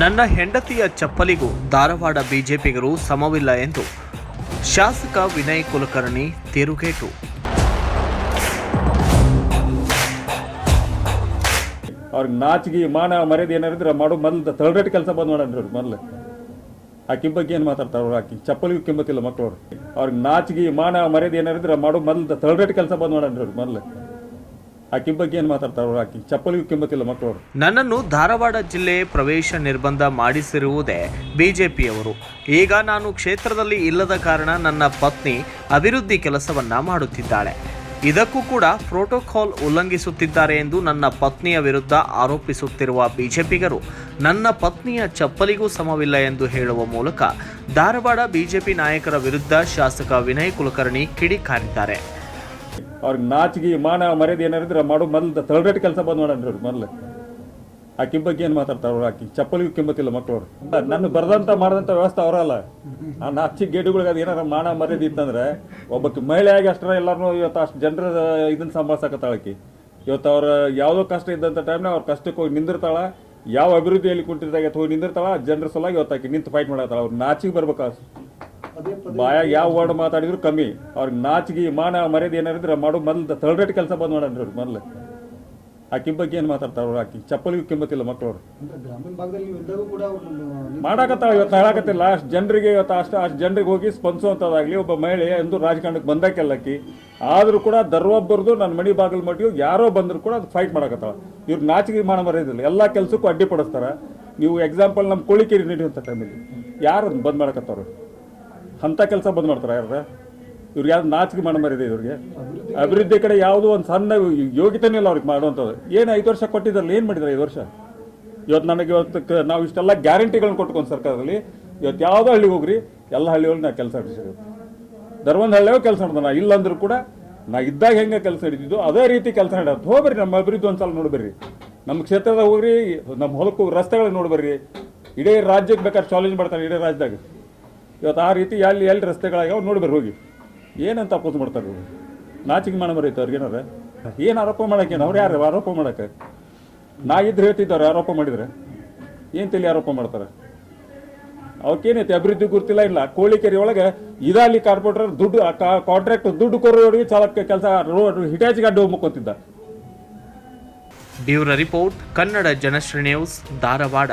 ನನ್ನ ಹೆಂಡತಿಯ ಚಪ್ಪಲಿಗೂ ಧಾರವಾಡ ಬಿಜೆಪಿಗರು ಸಮವಿಲ್ಲ ಎಂದು ಶಾಸಕ ವಿನಯ್ ಕುಲಕರ್ಣಿ ತಿರುಗೇಟು. ಅವ್ರಿಗೆ ನಾಚಿಗೆ ಮಾನ ಮರ್ಯಾದೆ ಏನಾರಿದ್ರೆ ಮಾಡೋ, ಮೊದಲು ತಳರೇಟ್ ಕೆಲಸ ಬಂದ್ ಮಾಡ್ರಿ ಅವ್ರು ಮೊದಲು. ಆಕಿ ಬಗ್ಗೆ ಏನು ಮಾತಾಡ್ತಾರೆ ಅವ್ರು ಆಕಿ? ಚಪ್ಪಲಿಗೂ ಕಿಮ್ಮತ್ತಿಲ್ಲ ಮಕ್ಕಳು ಅವ್ರಿಗೆ ನಾಚಿಗೆ ಮಾನ ಮರ್ಯಾದೆ ಏನಾರಿದ್ರೆ ಮಾಡೋ, ಮೊದಲು ತಳರೇಟ್ ಕೆಲಸ ಬಂದ್ ಮಾಡ್ರಿ ಅವ್ರು ಮೊದಲು. ಆಕಿ ಬಗ್ಗೆ ಏನು ಮಾತಾಡ್ತಾರೆ ಅವರು ಆಕಿ? ಚಪ್ಪಲಿಗೂ ಕಿಮ್ಮತ್ತಿಲ್ಲ ಮಕ್ಕಳು ನನ್ನನ್ನು ಧಾರವಾಡ ಜಿಲ್ಲೆ ಪ್ರವೇಶ ನಿರ್ಬಂಧ ಮಾಡಿಸಿರುವುದೇ ಬಿಜೆಪಿಯವರು. ಈಗ ನಾನು ಕ್ಷೇತ್ರದಲ್ಲಿ ಇಲ್ಲದ ಕಾರಣ ನನ್ನ ಪತ್ನಿ ಅಭಿವೃದ್ಧಿ ಕೆಲಸವನ್ನ ಮಾಡುತ್ತಿದ್ದಾಳೆ. ಇದಕ್ಕೂ ಕೂಡ ಪ್ರೋಟೋಕಾಲ್ ಉಲ್ಲಂಘಿಸುತ್ತಿದ್ದಾರೆ ಎಂದು ನನ್ನ ಪತ್ನಿಯ ವಿರುದ್ಧ ಆರೋಪಿಸುತ್ತಿರುವ ಬಿಜೆಪಿಗರು ನನ್ನ ಪತ್ನಿಯ ಚಪ್ಪಲಿಗೂ ಸಮವಿಲ್ಲ ಎಂದು ಹೇಳುವ ಮೂಲಕ ಧಾರವಾಡ ಬಿಜೆಪಿ ನಾಯಕರ ವಿರುದ್ಧ ಶಾಸಕ ವಿನಯ್ ಕುಲಕರ್ಣಿ ಕಿಡಿಕಾರಿದ್ದಾರೆ. ಅವ್ರಿಗೆ ನಾಚಿಗೆ ಮಾನ ಮರ್ಯಾದೆ ಏನಾರಿದ್ರೆ ಮಾಡೋ, ಮೊದಲು ತಳರೇಟ್ ಕೆಲಸ ಬಂದ್ ಮಾಡ್ರಿ ಅವ್ರು ಮೊದಲು. ಆಕಿ ಬಗ್ಗೆ ಏನು ಮಾತಾಡ್ತಾರೆ ಆಕಿ? ಚಪ್ಪಲಿಗೂ ಕಿಮ್ಮತ್ತಿಲ್ಲ ಮಕ್ಕಳು ನನ್ನ ಬರ್ದಂತ ಮಾಡಿದಂಥ ವ್ಯವಸ್ಥೆ ಅವರಲ್ಲ. ಆ ನಾಚಿ ಗೇಡುಗಳಿಗೆ ಅದು ಏನಾರ ಮಾನ ಮರ್ಯಾದೆ ಇತ್ತಂದ್ರೆ ಒಬ್ಬಕ್ಕೆ ಮಹಿಳೆಯಾಗಿ ಅಷ್ಟರ ಎಲ್ಲರೂ ಇವತ್ತು ಅಷ್ಟು ಜನರ ಇದನ್ನ ಸಂಭಾಳಿಸಕತ್ತಾಳಕಿ ಇವತ್ತು ಅವ್ರ ಯಾವುದೋ ಕಷ್ಟ ಇದ್ದಂಥ ಟೈಮ್ನ ಅವ್ರ ಕಷ್ಟಕ್ಕೆ ಹೋಗಿ ನಿಂದಿರ್ತಾಳ, ಯಾವ ಅಭಿವೃದ್ಧಿಯಲ್ಲಿ ಕುಂಟಿದಾಗ ಹೋಗಿ ನಿಂದಿರ್ತಾಳ ಜನರ ಸಲುವಾಗಿ ಇವತ್ತಾಕಿ ನಿಂತು ಫೈಟ್ ಮಾಡತ್ತಾಳ. ಅವ್ರು ನಾಚಿಗೆ ಬರ್ಬೇಕು? ಬಾಯಾಗ ಯಾವ ವರ್ಡ್ ಮಾತಾಡಿದ್ರು ಕಮ್ಮಿ. ಅವ್ರಿಗೆ ನಾಚಿಗೆ ಮಾನ ಮರ್ಯಾದೆ ಏನಾರಿದ್ರೆ ಮಾಡೋ ಮೊದಲು ತಳರೇಟ್ ಕೆಲಸ ಬಂದ್ ಮಾಡ್ರಿ ಅವ್ರು ಮೊದಲು. ಆಕಿ ಬಗ್ಗೆ ಏನು ಮಾತಾಡ್ತಾರೆ ಅವ್ರು? ಆಕಿ ಚಪ್ಪಲಿಗೂ ಕಿಮ್ಮತ್ತಿಲ್ಲ ಮಕ್ಕಳು ಅವ್ರು. ಮಾಡಾಕತ್ತಾಳ ಇವತ್ತು ಹೇಳಕತ್ತಿಲ್ಲ. ಅಷ್ಟು ಜನರಿಗೆ ಇವತ್ತು ಅಷ್ಟು ಅಷ್ಟು ಜನರಿಗೆ ಹೋಗಿ ಸ್ಪಂದಿಸುವಂಥದ್ದಾಗಲಿ ಒಬ್ಬ ಮಹಿಳೆ ಎಂದು ರಾಜಕಾರಣಕ್ಕೆ ಬಂದಾಕೆಲ್ಲಕ್ಕಿ ಆದರೂ ಕೂಡ ದರ್ವೊಬ್ಬರದು ನನ್ನ ಮಣಿ ಬಾಗಿಲು ಮಟ್ಟಿಗೆ ಯಾರೋ ಬಂದರೂ ಕೂಡ ಅದು ಫೈಟ್ ಮಾಡಾಕತ್ತಾಳ. ಇವ್ರು ನಾಚಿಗೆ ಮಾಡ ಮರ್ಯಾದಿಲ್ಲ ಎಲ್ಲ ಕೆಲಸಕ್ಕೂ ಅಡ್ಡಿಪಡಿಸ್ತಾರ ನೀವು ಎಕ್ಸಾಂಪಲ್ ನಮ್ಮ ಕೋಳಿಕೇರಿ ಅಂತ ಟೈಮಲ್ಲಿ ಯಾರು ಬಂದ್ ಮಾಡಕತ್ತವ್ರು ಅಂಥ ಕೆಲಸ ಬಂದ್ ಮಾಡ್ತಾರೆ ಯಾರ ಇವ್ರಿಗೆ ಯಾವ್ದು ನಾಚಿಕೆ ಮಾಡ ಮಾರಿದೆ ಇವ್ರಿಗೆ. ಅಭಿವೃದ್ಧಿ ಕಡೆ ಯಾವುದೋ ಒಂದು ಸಣ್ಣ ಯೋಗ್ಯತೆನೇ ಇಲ್ಲ ಅವ್ರಿಗೆ ಮಾಡುವಂಥದ್ದು. ಏನು ಐದು ವರ್ಷ ಕೊಟ್ಟಿದ್ರಲ್ಲ ಏನು ಮಾಡಿದ್ರೆ ಐದು ವರ್ಷ? ಇವತ್ತು ನನಗೆ ಇವತ್ತು ನಾವು ಇಷ್ಟೆಲ್ಲ ಗ್ಯಾರಂಟಿಗಳನ್ನ ಕೊಟ್ಕೊಂಡು ಸರ್ಕಾರದಲ್ಲಿ ಇವತ್ತು ಯಾವುದೋ ಹಳ್ಳಿಗೆ ಹೋಗ್ರಿ, ಎಲ್ಲ ಹಳ್ಳಿಗಳು ನಾ ಕೆಲಸ ಹಿಡಿಸಿರುತ್ತೆ ಧರ್ಮದ ಹಳ್ಳಿಯೋ ಕೆಲಸ ಮಾಡಿದ ನಾ. ಇಲ್ಲಂದ್ರೂ ಕೂಡ ನಾ ಇದ್ದಾಗ ಹೆಂಗೆ ಕೆಲಸ ಹಿಡಿದಿದ್ದು, ಅದೇ ರೀತಿ ಕೆಲಸ ಹಿಡಿಯೋದು. ಹೋಗ್ಬರ್ರಿ ನಮ್ಮ ಅಭಿವೃದ್ಧಿ ಒಂದ್ಸಲ ನೋಡ್ಬರ್ರಿ ನಮ್ಮ ಕ್ಷೇತ್ರದಾಗ ಹೋಗ್ರಿ, ನಮ್ಮ ಹೊಲಕ್ಕೆ ಹೋಗಿ ರಸ್ತೆಗಳಿಗೆ ನೋಡ್ಬರ್ರಿ ಇಡೀ ರಾಜ್ಯಕ್ಕೆ ಬೇಕಾದ್ರೆ ಚಾಲೆಂಜ್ ಮಾಡ್ತಾರೆ ಇಡೀ ರಾಜ್ಯದಾಗ. ಇವತ್ತು ಆ ರೀತಿ ಎಲ್ಲಿ ಎಲ್ಲಿ ರಸ್ತೆಗಳಾಗ್ಯಾವ ನೋಡ್ಬೇಕು ಹೋಗಿ. ಏನಂತ ಅಪೋಸ್ ಮಾಡ್ತಾರೆ ಇವರು? ನಾಚಿಕೆ ಮಾಡ ಬರೀತು ಅವ್ರಿಗೆ ಏನಾರ? ಏನು ಆರೋಪ ಮಾಡಕ್ಕೆ ಅವ್ರು ಯಾರು ಆರೋಪ ಮಾಡಕ್ಕೆ ನಾ ಇದ್ರೆ ಹೇಳ್ತಿದ್ದವ್ರು ಆರೋಪ ಮಾಡಿದ್ರೆ? ಏನು ತಲೆ ಆರೋಪ ಮಾಡ್ತಾರೆ? ಅವಕ್ಕೇನೈತಿ? ಅಭಿವೃದ್ಧಿ ಗುರುತಿಲ್ಲ ಇಲ್ಲ. ಕೋಳಿಕೆರೆ ಒಳಗೆ ಇದಾಲಿ ಕಾರ್ಪೊರೇಟರ್ ದುಡ್ಡು ಕಾಂಟ್ರಾಕ್ಟ್ ದುಡ್ಡು ಕೊರೋರಿಗೆ ಚಾಲಕ ಕೆಲಸ ರೋಡ್ ಹಿಟಾಚಿಗೆ ಅಡ್ಡ ಮುಕ್ಕೋತಿದ್ದ bureau report, Kannada Janashri news, Dharwad.